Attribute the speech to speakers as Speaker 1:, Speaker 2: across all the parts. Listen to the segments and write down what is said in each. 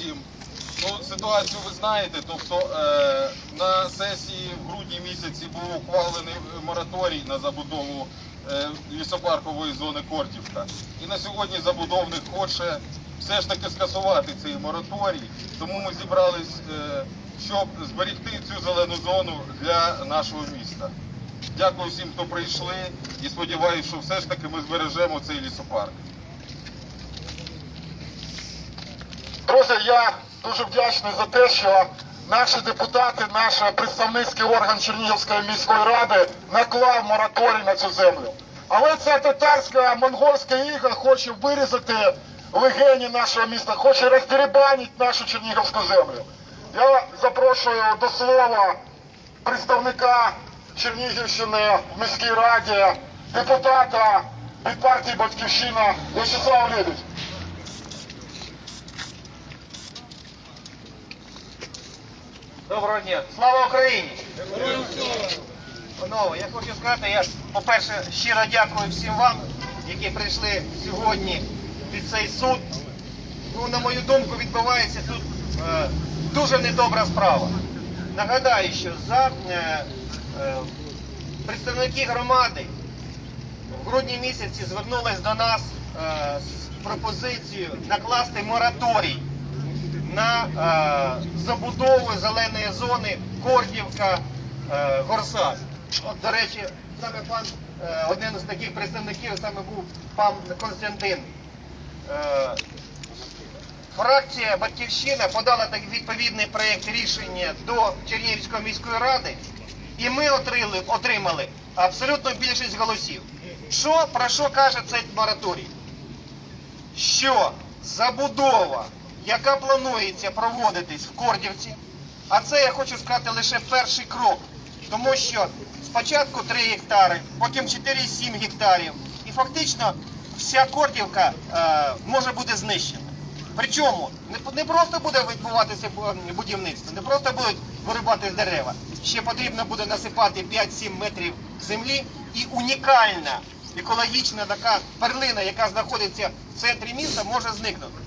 Speaker 1: всім. Ну, ситуацію ви знаєте, тобто е, на сесії в грудні місяці був ухвалений е, мораторій на забудову е, лісопаркової зони Кортівка. І на сьогодні забудовник хоче все ж таки скасувати цей мораторій. Тому ми зібрались, е, щоб зберегти цю зелену зону для нашого міста. Дякую всім, хто прийшли, і сподіваюся, що все ж таки ми збережемо цей лісопарк.
Speaker 2: Друзі, я дуже вдячний за те, що наші депутати, наш представницький орган Чернігівської міської ради наклав мораторій на цю землю. Але ця татарська монгольська іга хоче вирізати легені нашого міста, хоче роздерибанити нашу чернігівську землю. Я запрошую до слова представника Чернігівщини в міській раді, депутата від партії Батьківщина Вячеслав Лебедь.
Speaker 3: Доброго дня. Слава Україні! Панове, я хочу сказати, я, по-перше, щиро дякую всім вам, які прийшли сьогодні під цей суд. Ну, на мою думку, відбувається тут е, дуже недобра справа. Нагадаю, що за е, е, представники громади в грудні місяці звернулись до нас е, з пропозицією накласти мораторій на е, забудову зеленої зони Кордівка е, Горсак. От, до речі, саме пан, е, один з таких представників саме був пан Константин. Фракція Батьківщина подала відповідний проєкт рішення до Чернігівської міської ради, і ми отримали, отримали абсолютно більшість голосів. Що про що каже цей мораторій? що забудова, яка планується проводитись в Кордівці, а це я хочу сказати лише перший крок, тому що спочатку 3 гектари, потім 4,7 гектарів, і фактично вся Кордівка е, може бути знищена. Причому не, просто буде відбуватися будівництво, не просто будуть вирубати дерева. Ще потрібно буде насипати 5-7 метрів землі і унікальна екологічна така перлина, яка знаходиться в центрі міста, може зникнути.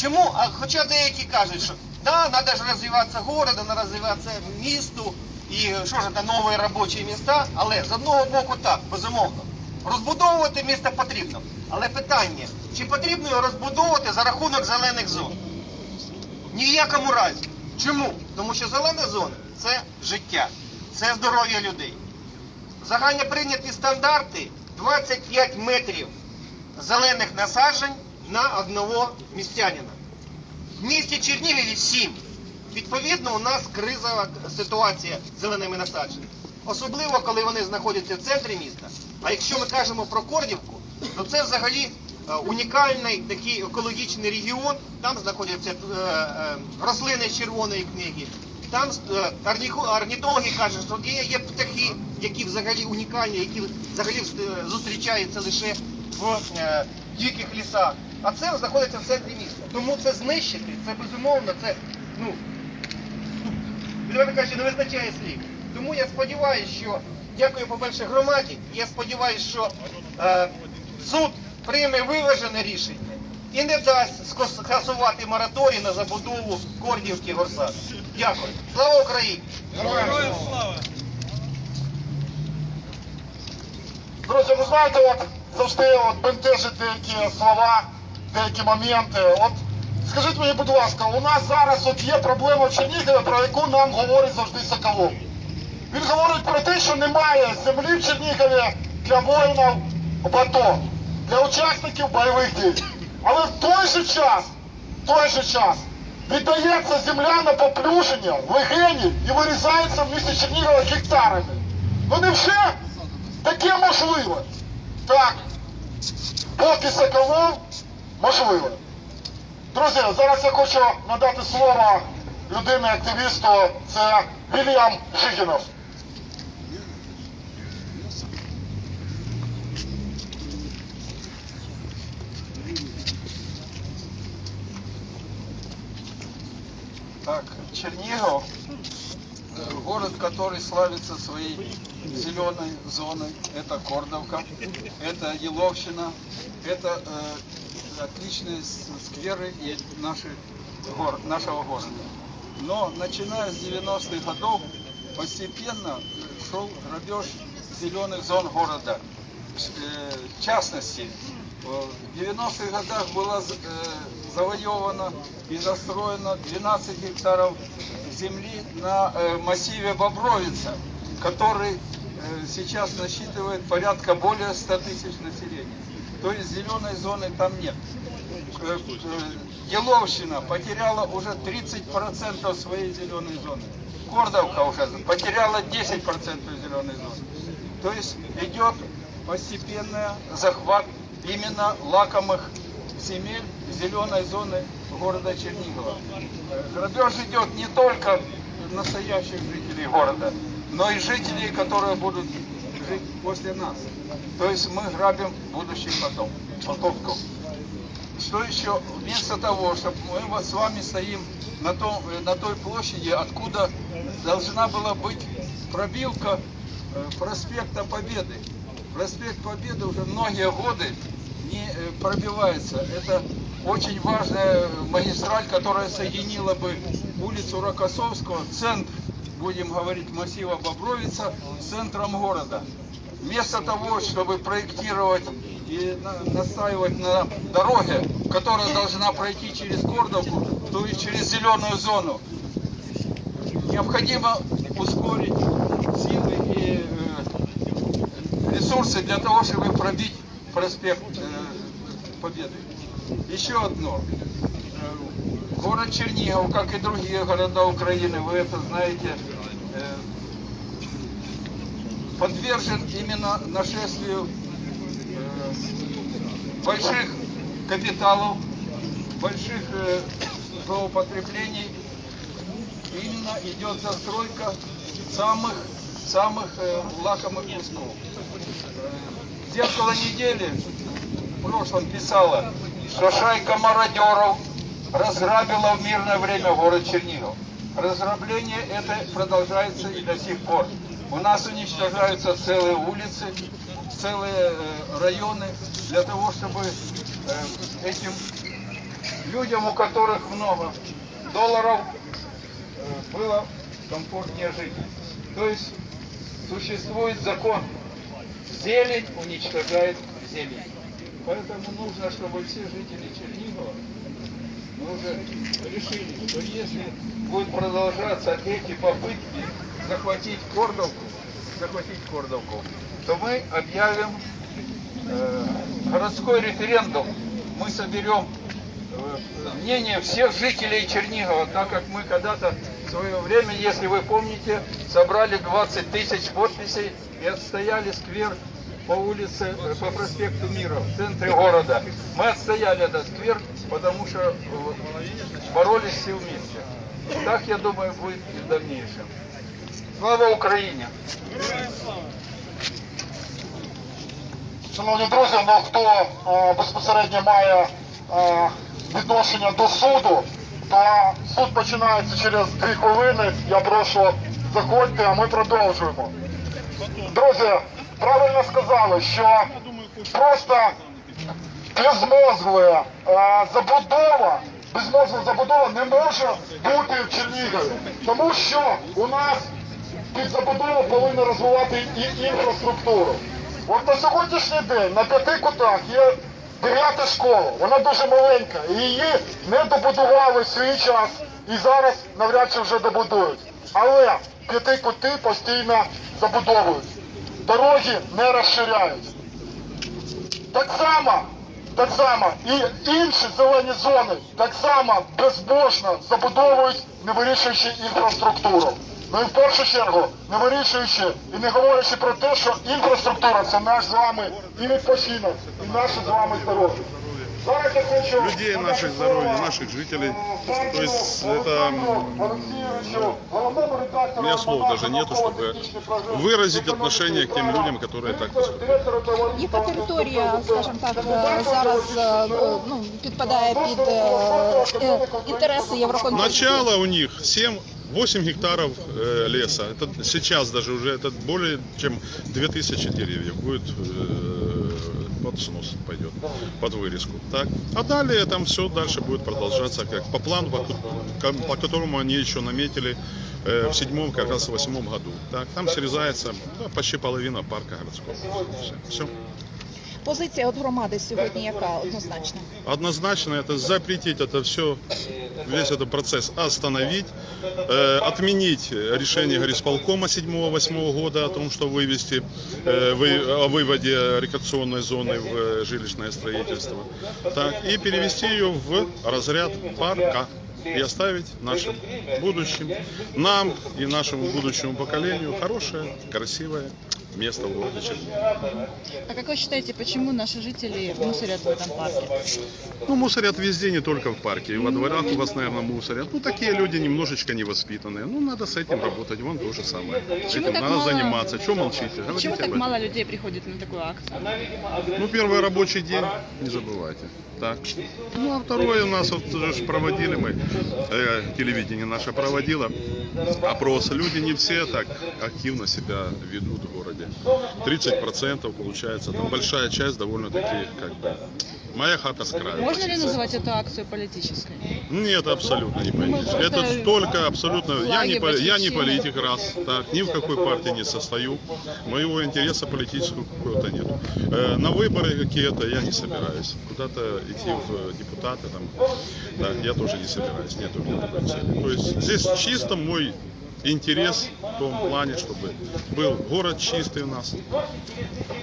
Speaker 3: Чому? А хоча деякі кажуть, що да, треба ж розвиватися городу, треба розвиватися місту і що ж це нові робочі міста, але з одного боку так, безумовно. Розбудовувати місто потрібно. Але питання, чи потрібно його розбудовувати за рахунок зелених зон? Ні в якому разі. Чому? Тому що зелена зона це життя, це здоров'я людей. Загально прийняті стандарти 25 метрів зелених насаджень на одного містянина. В місті Чернігові 7. Відповідно, у нас кризова ситуація з зеленими насадженнями. Особливо, коли вони знаходяться в центрі міста. А якщо ми кажемо про Кордівку, то це взагалі е, унікальний такий екологічний регіон. Там знаходяться е, е, рослини червоної книги. Там орнітологи кажуть, що є, птахи, які взагалі унікальні, які взагалі зустрічаються лише в диких лісах. А це знаходиться в центрі міста. Тому це знищити, це безумовно, це ну, Відверто кажучи, не вистачає слів. Тому я сподіваюся, що дякую, по-перше, громаді. Я сподіваюся, що е, суд прийме виважене рішення і не дасть скасувати мораторій на забудову Кордівки Горсака. Дякую. Слава Україні!
Speaker 2: Друзі, ви знаєте, от завжди от бентежить деякі слова, деякі моменти. От скажіть мені, будь ласка, у нас зараз от є проблема в Чернігові, про яку нам говорить завжди Соколов. Він говорить про те, що немає землі в Чернігові для воїнів в для учасників бойових дій. Але в той же час, в той же час віддається земля на поплюження, легені і вирізається в місті Чернігова гектарами. Ну невже таке можливо? Так. Поки Соколов можливо. Друзі, зараз я хочу надати слово людині активісту, це Вільям Жигінов.
Speaker 1: Так, Чернигов, э, город, который славится своей зеленой зоной, это Кордовка, это Еловщина, это э,
Speaker 4: отличные скверы и наши, гор- нашего города. Но начиная с 90-х годов постепенно шел грабеж зеленых зон города. Э, В частности, в 90-х годах было э, завоевано и застроено 12 гектаров земли на э, массиве Бобровица, который сейчас насчитывает порядка более 100 тысяч населения. То есть зеленой зоны там нет. Э, э, Еловщина потеряла уже 30% своей зеленой зоны. Кордовка уже потеряла 10% зеленой зоны. То есть идет постепенный захват именно лакомых земель зеленой зоны города Чернигова. Э, Грабеж идет не только настоящих жителей города, но и жителей, которые будут жить после нас. То есть мы грабим будущих потом, потомков. Что еще? Вместо того, чтобы мы вот с вами стоим на, том, э, на той площади, откуда должна была быть пробилка э, проспекта Победы. Проспект Победы уже многие годы не э, пробивается. Это очень важная магистраль, которая соединила бы улицу Рокоссовского, центр, будем говорить, массива Бобровица, центром города. Вместо того, чтобы проектировать и на- настаивать на дороге, которая должна пройти через Кордовку, то и через зеленую зону, необходимо ускорить силы и э, ресурсы для того, чтобы пробить проспект э, Победы. Еще одно. Город Чернигов, как и другие города Украины, вы это знаете, подвержен именно нашествию больших капиталов, больших злоупотреблений. Именно идет застройка самых самых лакомых кусков. Зеркало недели в прошлом писала, что шайка мародеров разграбила в мирное время город Чернигов. Разграбление это продолжается и до сих пор. У нас уничтожаются целые улицы, целые э, районы для того, чтобы э, этим людям, у которых много долларов, э, было комфортнее жить. То есть существует закон. Зелень уничтожает зелень. Поэтому нужно, чтобы все жители Чернигова мы уже решили, что если будут продолжаться эти попытки захватить Кордовку, захватить Кордовку, то мы объявим э, городской референдум. Мы соберем э, мнение всех жителей Чернигова, так как мы когда-то в свое время, если вы помните, собрали 20 тысяч подписей и отстояли сквер по улице, э, по проспекту Мира, в центре города. Мы отстояли этот сквер, потому что э, боролись все вместе. Так, я думаю, будет и в дальнейшем. Слава Україні!
Speaker 2: Шановні друзі, ну хто е, безпосередньо має е, відношення до суду, то суд починається через дві хвилини. Я прошу заходьте, а ми продовжуємо. Друзі, правильно сказали, що просто безмозгла е, забудова, безмозгла забудова не може бути в Чернігові. Тому що у нас під забудову повинна розвивати і інфраструктуру. От на сьогоднішній день на п'яти кутах є дев'ята школа, вона дуже маленька, і її не добудували свій час і зараз навряд чи вже добудують. Але п'яти кути постійно забудовують. Дороги не розширяють. Так само, так само і інші зелені зони так само безбожно забудовують, не вирішуючи інфраструктуру. Ну і в першу чергу, не вирішуючи і не говорячи про те, що інфраструктура це наш з вами і відпочинок, і наше з вами здоров'я Зараз я хочу
Speaker 5: людей
Speaker 2: надати
Speaker 5: наших
Speaker 2: слово,
Speaker 5: здоровья, наших жителей.
Speaker 2: е, Францу
Speaker 5: То есть
Speaker 2: Олександру
Speaker 5: это,
Speaker 2: Олексійовичу, головному редактору
Speaker 5: У меня слов даже нету, чтобы
Speaker 2: науково-технічної програми
Speaker 5: выразить
Speaker 2: «Економіка
Speaker 5: отношение
Speaker 2: і
Speaker 5: к тем
Speaker 2: права»,
Speaker 5: людям, которые так
Speaker 2: директор-
Speaker 5: поступают.
Speaker 2: директора товариства
Speaker 6: Яка територія, скажімо так, е, зараз е, ну, підпадає під е, е, інтереси Євроконтролю?
Speaker 5: Начало у них 7-8 гектаров э, леса. Это сейчас даже уже это более чем 2000 деревьев будет э, под снос пойдет, под вырезку. Так. А далее там все дальше будет продолжаться как по плану, по, по которому они еще наметили э, в седьмом, как раз в восьмом году. Так. Там срезается да, почти половина парка городского. Все. Все.
Speaker 6: Позиція от громади сьогодні яка однозначно?
Speaker 5: Однозначно это запретить это все, весь этот процесс остановить, э, отменить решение горисполкома 7-8 года о том, что вывести, э, вы- о выводе рекреационной зоны в жилищное строительство, так, и перевести ее в разряд парка и оставить нашим будущим, нам и нашему будущему поколению хорошее, красивое место в городе.
Speaker 7: А как вы считаете, почему наши жители мусорят в этом парке?
Speaker 5: Ну, мусорят везде, не только в парке. И во дворах у вас, наверное, мусорят. Ну, такие люди немножечко невоспитанные. Ну, надо с этим работать. Вон то же самое.
Speaker 7: Почему
Speaker 5: Этим надо
Speaker 7: мало-
Speaker 5: заниматься. Чего молчите? Говорите
Speaker 7: Почему так мало людей приходит на такую акцию?
Speaker 5: Ну, первый рабочий день, не забывайте. Так. Ну, а второй у нас вот уже ж проводили мы, э, телевидение наше проводило опрос. Люди не все так активно себя ведут в городе. 30% получается, там большая часть довольно-таки, как бы, моя хата с краю.
Speaker 7: Можно ли называть эту акцию политической?
Speaker 5: Нет, абсолютно не политически.
Speaker 7: просто
Speaker 5: Это только абсолютно... Я не, я не политик, раз. Так, ни в какой партии не состою. Моего интереса политического какого-то нет. Э, на выборы какие-то я не собираюсь. Куда-то идти в депутаты, там, да, я тоже не собираюсь. Нет у меня такой цели. То есть здесь чисто мой интерес в том плане, чтобы был город чистый у нас.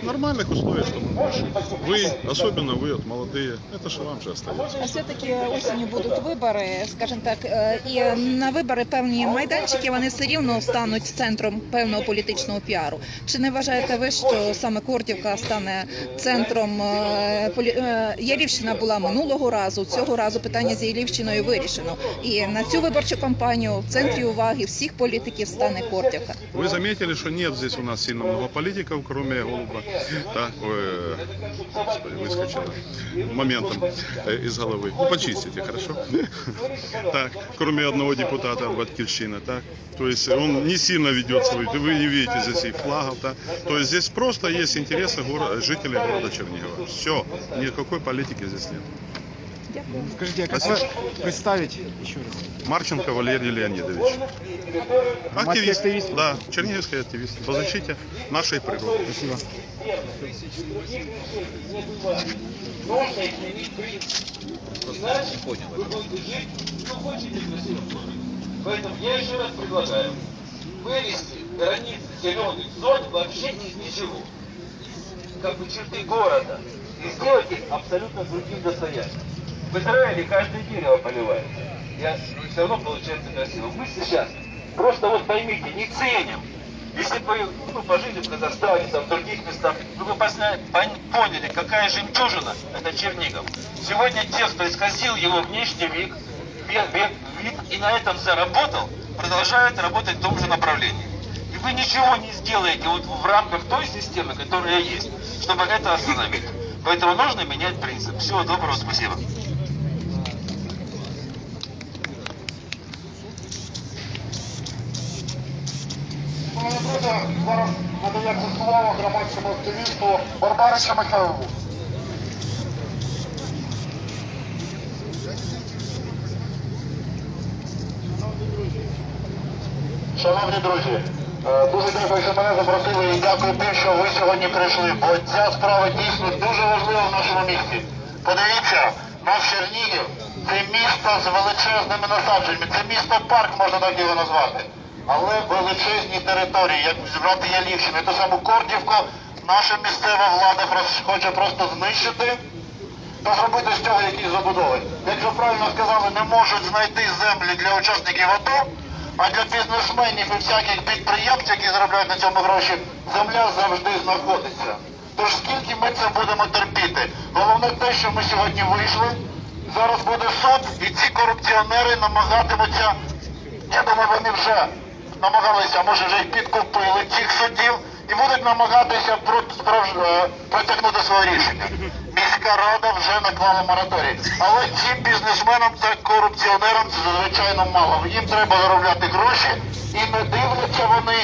Speaker 5: В нормальных условиях, чтобы мы жили. Вы, особенно вы, вот молодые, это же вам же остается.
Speaker 6: А все-таки осінню будуть вибори, скажімо так, е, і на вибори певні майданчики вони все рівно стануть центром певного політичного піару. Чи не вважаєте ви, що саме Кортівка стане центром е, полі... е, Ялівщина була минулого разу, цього разу питання з Ялівщиною вирішено. І на цю виборчу кампанію в центрі уваги всіх політиків стане Кортівка.
Speaker 5: Вы заметили, что нет здесь у нас сильно много политиков, кроме Голуба. Да, э, господи, выскочило моментом э, из головы. Ну, почистите, хорошо? Так, кроме одного депутата Батькивщины, так. То есть он не сильно ведет свою, вы не видите здесь их флагов, так. То есть здесь просто есть интересы горо- жителей города Чернигова. Все, никакой политики здесь нет.
Speaker 6: Дякую.
Speaker 8: Ну, Скажіть, як а вас представить еще раз?
Speaker 5: Марченко Валерий Леонидович. Активіст,
Speaker 8: активіст?
Speaker 5: Да, чернігівський активист. по защите нашої природи.
Speaker 8: Спасибо.
Speaker 9: Поэтому я еще раз предлагаю вывести границы зеленых зон вообще из ничего. Из, как бы черты города. И сделать их абсолютно другим достоянием. В Израиле каждое дерево поливается. Я все равно получается красиво. Мы сейчас просто вот поймите, не ценим. Если бы ну, пожили в Казахстане, там, в других местах, вы бы поняли, какая жемчужина это Чернигов. Сегодня те, кто исказил его внешний вид, вид, и на этом заработал, продолжают работать в том же направлении. И вы ничего не сделаете вот в рамках той системы, которая есть, чтобы это остановить. Поэтому нужно менять принцип. Всего доброго, спасибо.
Speaker 10: Шановні зараз надається слово громадському активісту Барбарича Михайлову. Шановні друзі, е, дуже дякую, що мене запросили і дякую тим, що ви сьогодні прийшли, бо ця справа дійсно дуже важлива в нашому місті. Подивіться, наш Чернігів це місто з величезними насадженнями, це місто парк, можна так його назвати. Але величезні території, як зібрати Ялівщину, ту саму Кордівку, наша місцева влада хоче просто знищити та зробити з цього якісь забудови. Як ви правильно сказали, не можуть знайти землі для учасників АТО, а для бізнесменів і всяких підприємців, які заробляють на цьому гроші, земля завжди знаходиться. Тож скільки ми це будемо терпіти? Головне те, що ми сьогодні вийшли. Зараз буде суд, і ці корупціонери намагатимуться. Я думаю, вони вже намагалися, може вже й підкупили цих суддів і будуть намагатися про, справж- е, протягнути своє рішення. Міська рада вже наклала мораторій. Але цим бізнесменам та корупціонерам це звичайно мало. Їм треба заробляти гроші і не дивляться вони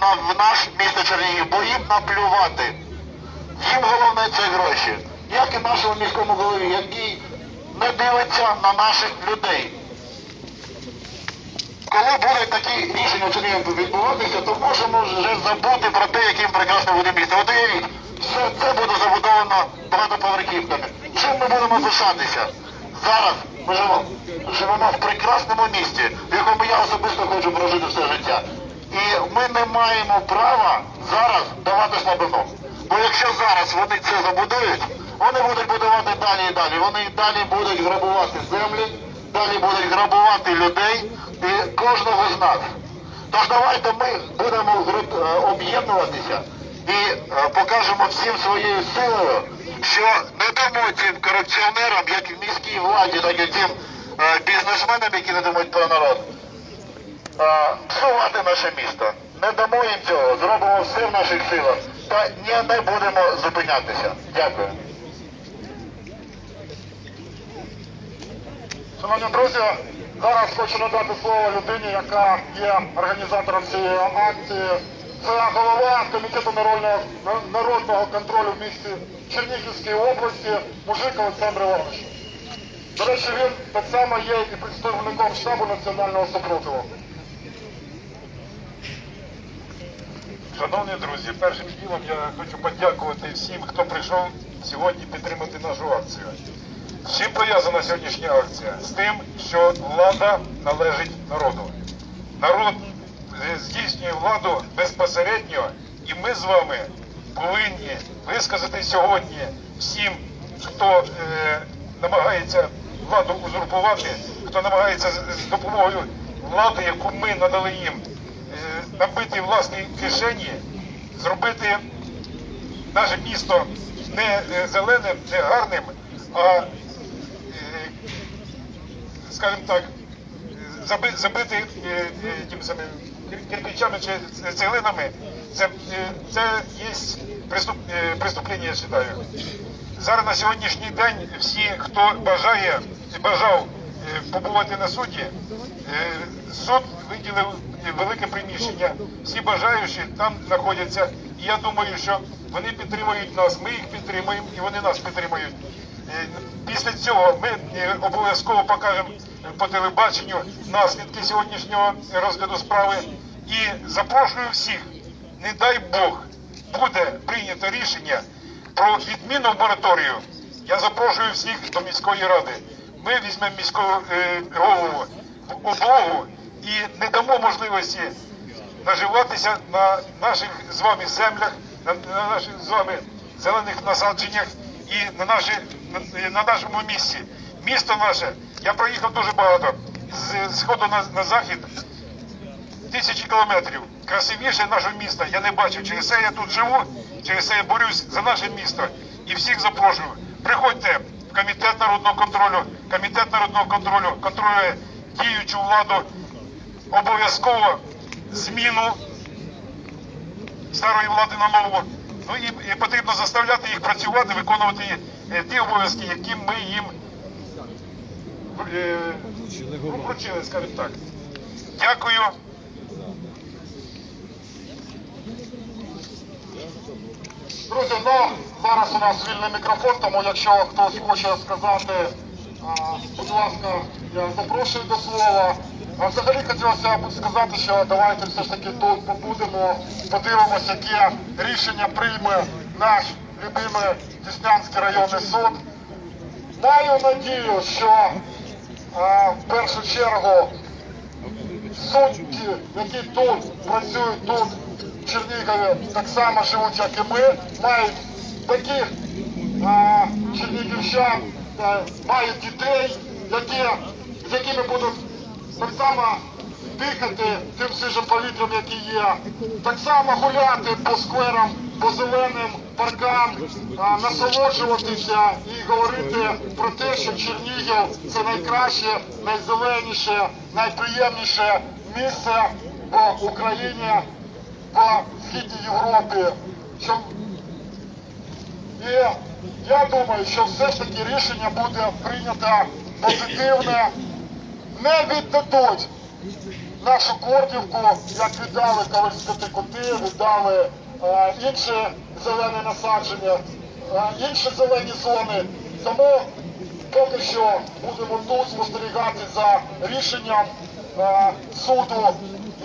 Speaker 10: на в наш місто Чернігів, бо їм наплювати.
Speaker 2: Їм головне це гроші. Як і нашому міському голові, який не дивиться на наших людей. Коли будуть такі рішення Чернігівці відбуватися, то можемо вже забути про те, яким прекрасно буде місто. От уявіть, все це буде забудовано багатоповерхівками. Чим ми будемо пишатися? Зараз ми живемо, живемо в прекрасному місті, в якому я особисто хочу прожити все життя. І ми не маємо права зараз давати слабину. Бо якщо зараз вони це забудують, вони будуть будувати далі і далі. Вони і далі будуть грабувати землі, далі будуть грабувати людей і кожного з нас. Тож давайте ми будемо е, об'єднуватися і е, покажемо всім своєю силою, що не дамо цим корупціонерам, як в міській владі, так і тим е, бізнесменам, які не думають про народ, псувати наше місто. Не дамо їм цього, зробимо все в наших силах та ні, не будемо зупинятися. Дякую. Шановні друзі, зараз хочу надати слово людині, яка є організатором цієї акції. Це голова комітету народного, контролю в місті Чернігівській області, мужик Олександр Іванович. До речі, він так само є і представником штабу національного супротиву.
Speaker 11: Шановні друзі, першим ділом я хочу подякувати всім, хто прийшов сьогодні підтримати нашу акцію. Чим пов'язана сьогоднішня акція? З тим, що влада належить народу. Народ здійснює владу безпосередньо, і ми з вами повинні висказати сьогодні всім, хто е, намагається владу узурпувати, хто намагається з, допомогою влади, яку ми надали їм, е, набити власні кишені, зробити наше місто не е, зеленим, не гарним, а, скажімо так, заби- забити е, е, тим самим кир- кирпичами чи цеглинами, це, е, це є преступ, е, преступлення, я вважаю. Зараз на сьогоднішній день всі, хто бажає бажав побувати на суді, суд виділив велике приміщення. Всі бажаючі там знаходяться. І я думаю, що вони підтримують нас, ми їх підтримуємо і вони нас підтримують. Після цього ми обов'язково покажемо по телебаченню наслідки сьогоднішнього розгляду справи. І запрошую всіх, не дай Бог, буде прийнято рішення про відміну мораторію. Я запрошую всіх до міської ради. Ми візьмемо міського е, голову облогу і не дамо можливості наживатися на наших з вами землях, на, на наших з вами зелених насадженнях і на, наші, на, на нашому місці. Місто наше, я проїхав дуже багато з сходу на, на захід, тисячі кілометрів. Красивіше нашого міста я не бачив. Через це я тут живу, через це я борюсь за наше місто. І всіх запрошую. Приходьте в комітет народного контролю. Комітет народного контролю контролює діючу владу. Обов'язково зміну старої влади на нову. Ну і, і потрібно заставляти їх працювати, виконувати е, ті обов'язки, які ми їм вручили, скажімо так. Дякую.
Speaker 2: Друзі, ну зараз у нас вільний мікрофон, тому якщо хтось хоче сказати, будь ласка, я запрошую до слова. А взагалі хотілося б сказати, що давайте все ж таки тут побудемо, подивимося, яке рішення прийме наш любимий Деснянський районний суд. Маю надію, що в першу чергу судді, які тут працюють тут, в Чернігові, так само живуть, як і ми, мають таких а, мають дітей, які, з якими будуть так само дихати тим свіжим повітрям, яке є, так само гуляти по скверам, по зеленим паркам, насолоджуватися і говорити про те, що Чернігів це найкраще, найзеленіше, найприємніше місце в Україні, в східній Європі. І я думаю, що все ж таки рішення буде прийнято позитивне, не віддадуть нашу Кордівку, як віддали Ковальські кути, віддали е, інші зелені насадження, е, інші зелені зони. Тому поки що будемо тут спостерігати за рішенням е, суду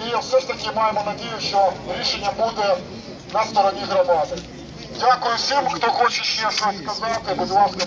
Speaker 2: і все ж таки маємо надію, що рішення буде на стороні громади. Дякую всім, хто хоче ще щось сказати. Будь ласка.